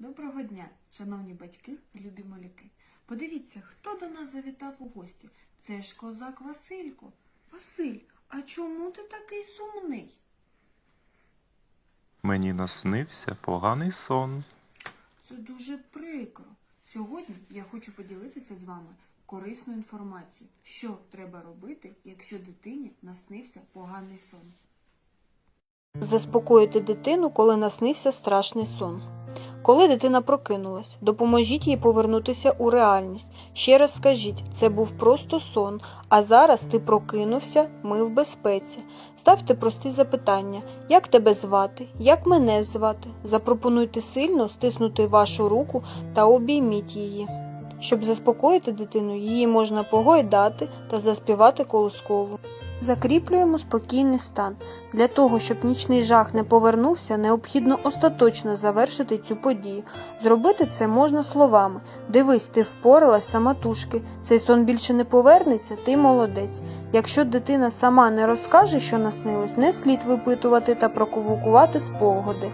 Доброго дня, шановні батьки і любі малюки. Подивіться, хто до нас завітав у гості. Це ж козак Василько. Василь, а чому ти такий сумний? Мені наснився поганий сон. Це дуже прикро. Сьогодні я хочу поділитися з вами корисною інформацією, що треба робити, якщо дитині наснився поганий сон. Заспокоїти дитину, коли наснився страшний сон. Коли дитина прокинулась, допоможіть їй повернутися у реальність. Ще раз скажіть, це був просто сон, а зараз ти прокинувся, ми в безпеці. Ставте прості запитання: як тебе звати, як мене звати. Запропонуйте сильно стиснути вашу руку та обійміть її. Щоб заспокоїти дитину, її можна погойдати та заспівати колоскову. Закріплюємо спокійний стан. Для того, щоб нічний жах не повернувся, необхідно остаточно завершити цю подію. Зробити це можна словами. Дивись, ти впоралась самотужки. Цей сон більше не повернеться, ти молодець. Якщо дитина сама не розкаже, що наснилось, не слід випитувати та провокувати спогади.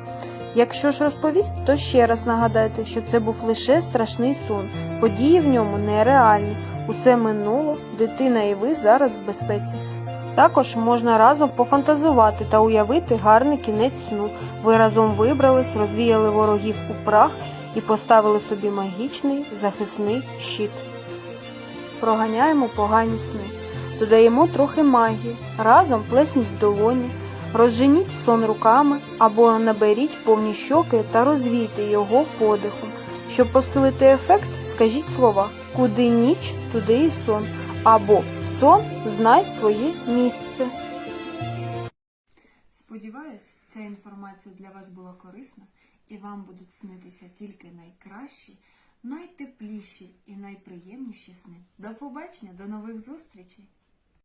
Якщо ж розповість, то ще раз нагадайте, що це був лише страшний сон. Події в ньому нереальні. Усе минуло, дитина і ви зараз в безпеці. Також можна разом пофантазувати та уявити гарний кінець сну. Ви разом вибрались, розвіяли ворогів у прах і поставили собі магічний захисний щит. Проганяємо погані сни. Додаємо трохи магії. Разом плесніть в долоні, розженіть сон руками або наберіть повні щоки та розвійте його подихом. Щоб посилити ефект, скажіть слова Куди ніч, туди і сон. Або сон знай своє місце. Сподіваюсь, ця інформація для вас була корисна і вам будуть снитися тільки найкращі, найтепліші і найприємніші сни. До побачення, до нових зустрічей!